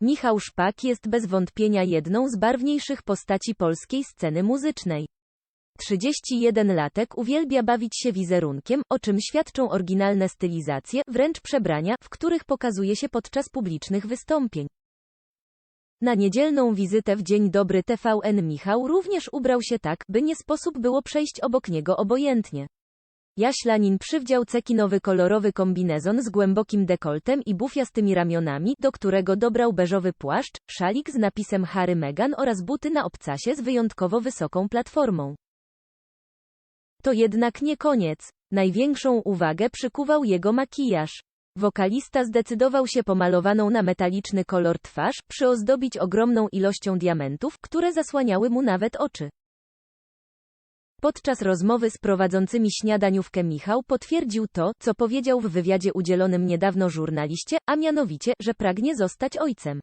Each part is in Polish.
Michał Szpak jest bez wątpienia jedną z barwniejszych postaci polskiej sceny muzycznej. 31-latek uwielbia bawić się wizerunkiem, o czym świadczą oryginalne stylizacje, wręcz przebrania, w których pokazuje się podczas publicznych wystąpień. Na niedzielną wizytę w Dzień Dobry TVN Michał również ubrał się tak, by nie sposób było przejść obok niego obojętnie. Jaślanin przywdział cekinowy kolorowy kombinezon z głębokim dekoltem i bufiastymi ramionami, do którego dobrał beżowy płaszcz, szalik z napisem Harry Meghan oraz buty na obcasie z wyjątkowo wysoką platformą. To jednak nie koniec. Największą uwagę przykuwał jego makijaż. Wokalista zdecydował się pomalowaną na metaliczny kolor twarz, przyozdobić ogromną ilością diamentów, które zasłaniały mu nawet oczy. Podczas rozmowy z prowadzącymi śniadaniówkę Michał potwierdził to, co powiedział w wywiadzie udzielonym niedawno żurnaliście, a mianowicie, że pragnie zostać ojcem.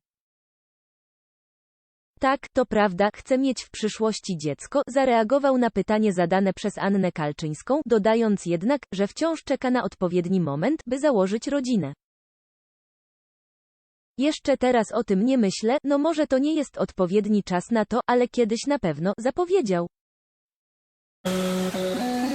Tak, to prawda, chcę mieć w przyszłości dziecko, zareagował na pytanie zadane przez Annę Kalczyńską, dodając jednak, że wciąż czeka na odpowiedni moment, by założyć rodzinę. Jeszcze teraz o tym nie myślę, no może to nie jest odpowiedni czas na to, ale kiedyś na pewno, zapowiedział. Uh...